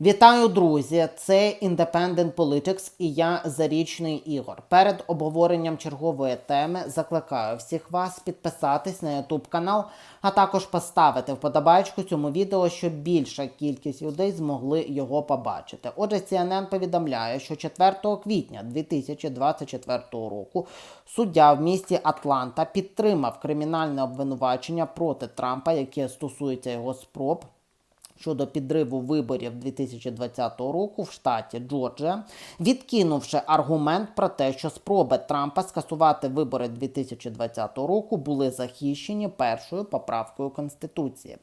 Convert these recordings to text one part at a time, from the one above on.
Вітаю, друзі! Це Independent Politics і я Зарічний Ігор. Перед обговоренням чергової теми закликаю всіх вас підписатись на YouTube канал, а також поставити вподобайку цьому відео, щоб більша кількість людей змогли його побачити. Отже, CNN повідомляє, що 4 квітня 2024 року суддя в місті Атланта підтримав кримінальне обвинувачення проти Трампа, яке стосується його спроб щодо підриву виборів 2020 року в штаті Джорджія, відкинувши аргумент про те, що спроби Трампа скасувати вибори 2020 року були захищені першою поправкою Конституції.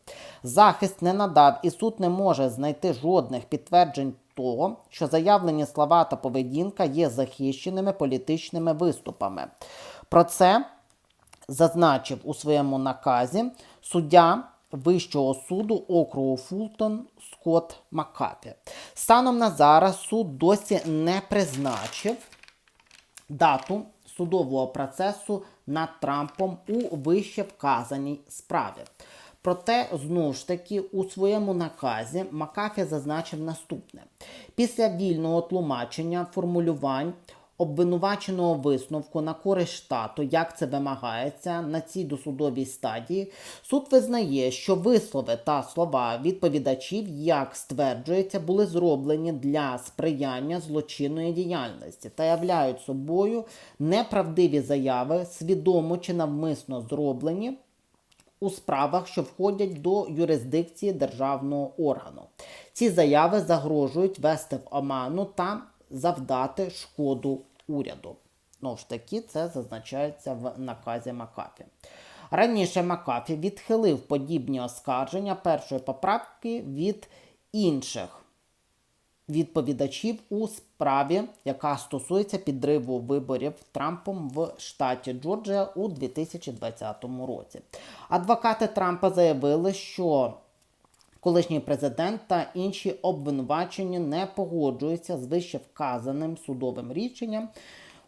Захист не надав, і суд не може знайти жодних підтверджень. Того, що заявлені слова та поведінка є захищеними політичними виступами. Про це зазначив у своєму наказі суддя Вищого суду округу Фултон Скотт Маккапі. Станом на зараз суд досі не призначив дату судового процесу над Трампом у вище вказаній справі. Проте, знову ж таки, у своєму наказі Макафі зазначив наступне: після вільного тлумачення формулювань обвинуваченого висновку на користь штату, як це вимагається на цій досудовій стадії, суд визнає, що вислови та слова відповідачів, як стверджується, були зроблені для сприяння злочинної діяльності та являють собою неправдиві заяви, свідомо чи навмисно зроблені. У справах, що входять до юрисдикції державного органу, ці заяви загрожують вести в оману та завдати шкоду уряду. Знову ж таки, це зазначається в наказі Макафі. Раніше Макафі відхилив подібні оскарження першої поправки від інших відповідачів у справі, яка стосується підриву виборів Трампом в штаті Джорджія у 2020 році. Адвокати Трампа заявили, що колишній президент та інші обвинувачені не погоджуються з вище вказаним судовим рішенням.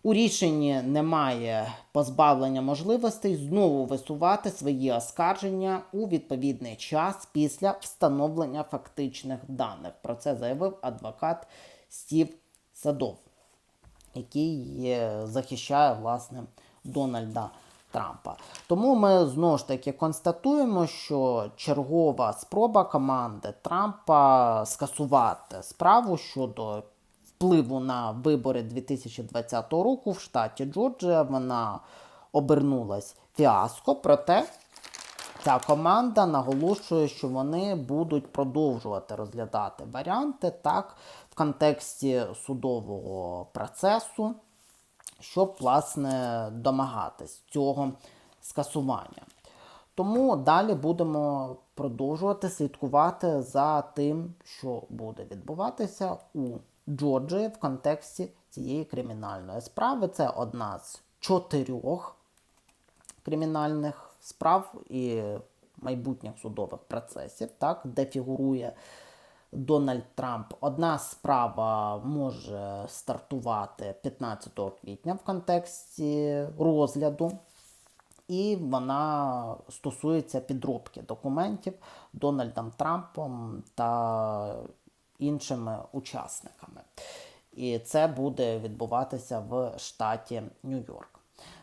У рішенні немає позбавлення можливостей знову висувати свої оскарження у відповідний час після встановлення фактичних даних. Про це заявив адвокат Стів Садов, який е, захищає власне Дональда Трампа. Тому ми знову ж таки констатуємо, що чергова спроба команди Трампа скасувати справу щодо впливу на вибори 2020 року в штаті Джорджія вона обернулась фіаско. Проте ця команда наголошує, що вони будуть продовжувати розглядати варіанти так в контексті судового процесу щоб, власне, домагатись цього скасування. Тому далі будемо продовжувати слідкувати за тим, що буде відбуватися у Джорджії в контексті цієї кримінальної справи. Це одна з чотирьох кримінальних справ і майбутніх судових процесів, так, де фігурує Дональд Трамп. Одна справа може стартувати 15 квітня в контексті розгляду, і вона стосується підробки документів Дональдом Трампом та іншими учасниками. І це буде відбуватися в штаті Нью-Йорк.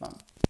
Wam.